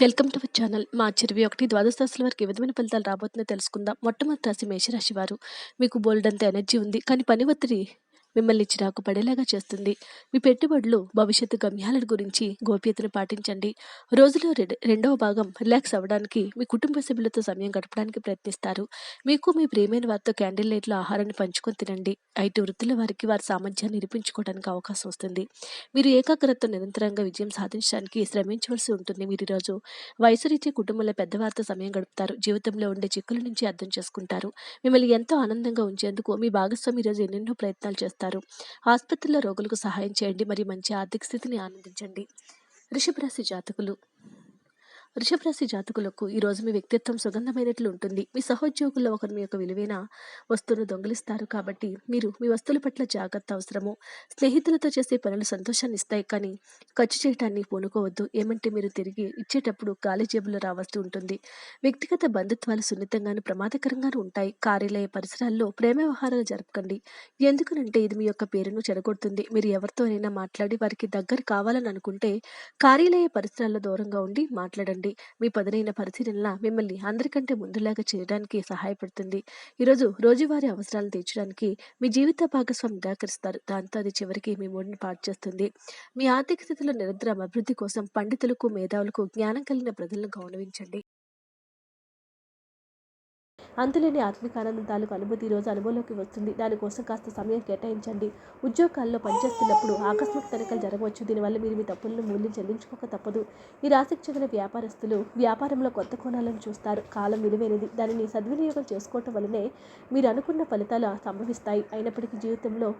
Welcome to our channel. మార్చి ఇరవై ఒకటి ద్వాదశ రాశుల వారికి ఏ విధమైన ఫలితాలు రాబోతుందో తెలుసుకుందాం. మొట్టమొదటి రాశి మేషరాశి వారు. మీకు బోల్డ్ అంత ఎనర్జీ ఉంది. కానీ పని ఒత్తిడి మిమ్మల్ని చిరాకు పడేలాగా చేస్తుంది. మీ పెట్టుబడులు భవిష్యత్తు గమ్యాల గురించి గోప్యతను పాటించండి. రోజులో రెండవ భాగం రిలాక్స్ అవ్వడానికి మీ కుటుంబ సభ్యులతో సమయం గడపడానికి ప్రయత్నిస్తారు. మీకు మీ ప్రేమైన వారితో క్యాండిల్ లైట్లో ఆహారాన్ని పంచుకొని తినండి. ఐటీ వృత్తుల వారికి వారి సామర్థ్యాన్ని నిరూపించుకోవడానికి అవకాశం వస్తుంది. మీరు ఏకాగ్రత నిరంతరంగా విజయం సాధించడానికి శ్రమించవలసి ఉంటుంది. మీరు ఈరోజు వయసురీత్యా కుటుంబంలో పెద్దవారితో సమయం గడుపుతారు. జీవితంలో ఉండే చిక్కుల నుంచి అర్థం చేసుకుంటారు. మిమ్మల్ని ఎంతో ఆనందంగా ఉంచేందుకు మీ భాగస్వామి ఈరోజు ఎన్నెన్నో ప్రయత్నాలు చేస్తారు. ఆసుపత్రిలో రోగులకు సహాయం చేయండి. మరియు మంచి ఆర్థిక స్థితిని ఆనందించండి. వృషభ జాతకులు వృషభ రాశి జాతకులకు ఈ రోజు మీ వ్యక్తిత్వం సుగంధమైనట్లు ఉంటుంది. మీ సహోద్యోగుల్లో ఒకరు మీ యొక్క విలువైన వస్తువును దొంగిలిస్తారు కాబట్టి మీరు మీ వస్తువుల పట్ల జాగ్రత్త అవసరము. స్నేహితులతో చేసే పనులు సంతోషాన్ని ఇస్తాయి కానీ ఖర్చు చేయటాన్ని పూనుకోవద్దు. ఏమంటే మీరు తిరిగి ఇచ్చేటప్పుడు గాలి జేబులో రావాల్సి ఉంటుంది. వ్యక్తిగత బంధుత్వాలు సున్నితంగాను ప్రమాదకరంగాను ఉంటాయి. కార్యాలయ పరిసరాల్లో ప్రేమ వ్యవహారాలు జరపకండి. ఎందుకనంటే ఇది మీ యొక్క పేరును చెడగొడుతుంది. మీరు ఎవరితోనైనా మాట్లాడి వారికి దగ్గర కావాలని అనుకుంటే కార్యాలయ పరిసరాల్లో దూరంగా ఉండి మాట్లాడండి. మీ పదునైన పరిశీలన మిమ్మల్ని అందరికంటే ముందులాగా చేయడానికి సహాయపడుతుంది. ఈరోజు రోజువారీ అవసరాలను తీర్చడానికి మీ జీవిత భాగస్వామి నిరాకరిస్తారు. దాంతో అది చివరికి మీ మూడిని పాటు చేస్తుంది. మీ ఆర్థిక స్థితిలో నిరంతరం అభివృద్ధి కోసం పండితులకు మేధావులకు జ్ఞానం కలిగిన ప్రజలను గౌరవించండి. అంతులేని ఆత్మిక ఆనందం తాలూకు అనుభూతి ఈరోజు రోజు అనుభవంలోకి వస్తుంది. దానికోసం కాస్త సమయం కేటాయించండి. ఉద్యోగాల్లో పనిచేస్తున్నప్పుడు ఆకస్మిక తనిఖీలు జరగవచ్చు. దీనివల్ల మీరు మీ తప్పులను మూల్యం చెల్లించుకోక తప్పదు. ఈ రాశికి చెందిన వ్యాపారస్తులు వ్యాపారంలో కొత్త కోణాలను చూస్తారు. కాలం విలువైనది. దానిని సద్వినియోగం చేసుకోవటం వల్లనే మీరు అనుకున్న ఫలితాలు సంభవిస్తాయి. అయినప్పటికీ జీవితంలో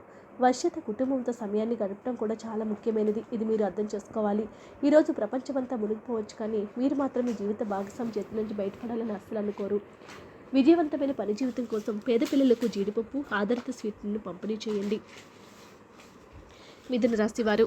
వర్షత కుటుంబంతో సమయాన్ని గడపడం కూడా చాలా ముఖ్యమైనది. ఇది మీరు అర్థం చేసుకోవాలి. ఈరోజు ప్రపంచమంతా మునిగిపోవచ్చు కానీ మీరు మాత్రం మీ జీవిత భాగస్వామి చేతి నుంచి బయటపడాలని అస్సలు అనుకోరు. విజయవంతమైన పని జీవితం కోసం పేద పిల్లలకు జీడిపప్పు ఆధారిత స్వీట్లను పంపిణీ చేయండి. మిథున రాశి వారు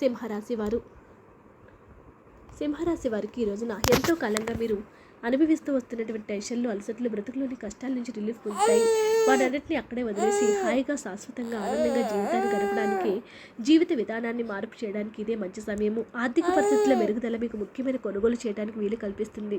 సింహరాశి వారు సింహరాశి వారికి ఈ రోజున ఎంతో కాలంగా మీరు అనుభవిస్తూ వస్తున్నటువంటి టెన్షన్లు అలసట్లు బ్రతుకులోని కష్టాల నుంచి రిలీఫ్ పొందుతాయి. వాటన్నిటిని అక్కడే వదిలేసి హాయిగా శాశ్వతంగా ఆనందంగా జీవితాన్ని గడపడానికి జీవిత విధానాన్ని మార్పు చేయడానికి ఇదే మంచి సమయము. ఆర్థిక పరిస్థితుల మెరుగుదల మీకు ముఖ్యమైన కొనుగోలు చేయడానికి వీలు కల్పిస్తుంది.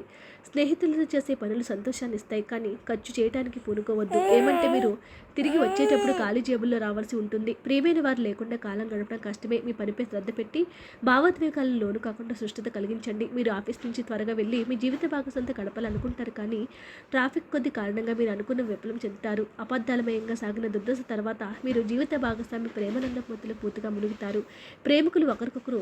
స్నేహితులతో చేసే పనులు సంతోషాన్ని ఇస్తాయి కానీ ఖర్చు చేయడానికి పూనుకోవద్దు. ఏమంటే మీరు తిరిగి వచ్చేటప్పుడు ఖాళీ జేబుల్లో రావాల్సి ఉంటుంది. ప్రియమైన వారు లేకుండా కాలం గడపడం కష్టమే. మీ పనిపై శ్రద్ధ పెట్టి భావోద్వేగాలను లోను కాకుండా సుష్టత కలిగించండి. మీరు ఆఫీస్ నుంచి త్వరగా వెళ్ళి మీ జీవిత భాగస్వామితో గడపాలనుకుంటారు కానీ ట్రాఫిక్ కొద్ది కారణంగా మీరు అనుకున్న విఫలం చెందుతారు. అబద్ధాలమయంగా సాగిన దుర్దశ తర్వాత మీరు జీవిత భాగస్వామి ప్రేమానంద పూర్తిగా మునుగుతారు. ప్రేమికులు ఒకరికొకరు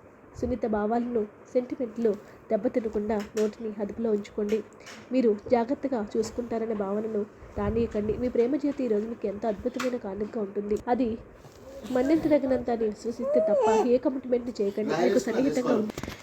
సున్నిత భావాలను సెంటిమెంట్లు దెబ్బతినకుండా నోటిని అదుపులో ఉంచుకోండి. మీరు జాగ్రత్తగా చూసుకుంటారనే భావనను రానియకండి మీ ప్రేమ జీవితం ఈరోజు మీకు ఎంతో అద్భుతమైన కారణంగా ఉంటుంది. అది మన్నించదగినంత అని విశ్వసిస్తే తప్ప ఏ కమిట్మెంట్ చేయకండి. మీకు సన్నిహితంగా ఉంది